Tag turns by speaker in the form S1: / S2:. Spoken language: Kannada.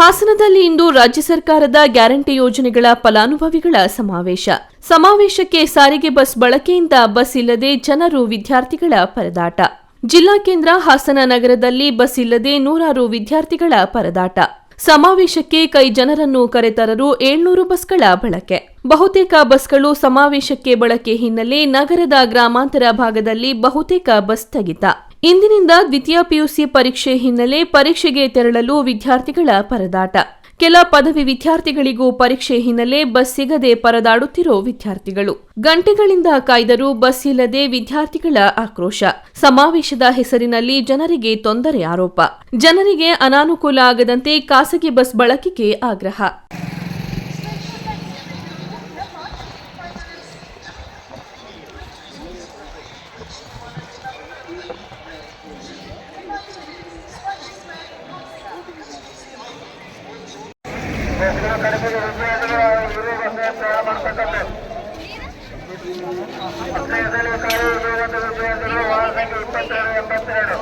S1: ಹಾಸನದಲ್ಲಿ ಇಂದು ರಾಜ್ಯ ಸರ್ಕಾರದ ಗ್ಯಾರಂಟಿ ಯೋಜನೆಗಳ ಫಲಾನುಭವಿಗಳ ಸಮಾವೇಶ. ಸಮಾವೇಶಕ್ಕೆ ಸಾರಿಗೆ ಬಸ್ ಬಳಕೆಯಿಂದ ಬಸ್ ಇಲ್ಲದೆ ಜನರು ವಿದ್ಯಾರ್ಥಿಗಳ ಪರದಾಟ. ಜಿಲ್ಲಾ ಕೇಂದ್ರ ಹಾಸನ ನಗರದಲ್ಲಿ ಬಸ್ ಇಲ್ಲದೆ ನೂರಾರು ವಿದ್ಯಾರ್ಥಿಗಳ ಪರದಾಟ. ಸಮಾವೇಶಕ್ಕೆ ಕೈ ಜನರನ್ನು ಕರೆತರಲು ಏಳ್ನೂರು ಬಸ್ಗಳ ಬಳಕೆ. ಬಹುತೇಕ ಬಸ್ಗಳು ಸಮಾವೇಶಕ್ಕೆ ಬಳಕೆ ಹಿನ್ನೆಲೆ ನಗರದ ಗ್ರಾಮಾಂತರ ಭಾಗದಲ್ಲಿ ಬಹುತೇಕ ಬಸ್ ಸ್ಥಗಿತ. ಇಂದಿನಿಂದ ದ್ವಿತೀಯ ಪಿಯುಸಿ ಪರೀಕ್ಷೆ ಹಿನ್ನೆಲೆ ಪರೀಕ್ಷೆಗೆ ತೆರಳಲು ವಿದ್ಯಾರ್ಥಿಗಳ ಪರದಾಟ. ಕೆಲ ಪದವಿ ವಿದ್ಯಾರ್ಥಿಗಳಿಗೂ ಪರೀಕ್ಷೆ ಹಿನ್ನೆಲೆ ಬಸ್ ಸಿಗದೆ ಪರದಾಡುತ್ತಿರೋ ವಿದ್ಯಾರ್ಥಿಗಳು. ಗಂಟೆಗಳಿಂದ ಕಾಯ್ದರೂ ಬಸ್ ಇಲ್ಲದೆ ವಿದ್ಯಾರ್ಥಿಗಳ ಆಕ್ರೋಶ. ಸಮಾವೇಶದ ಹೆಸರಿನಲ್ಲಿ ಜನರಿಗೆ ತೊಂದರೆ ಆರೋಪ. ಜನರಿಗೆ ಅನಾನುಕೂಲ ಆಗದಂತೆ ಖಾಸಗಿ ಬಸ್ ಬಳಕೆಗೆ ಆಗ್ರಹ.
S2: ಇಪ್ಪತ್ತೇಳು ಎಂಬತ್ತೆರಡು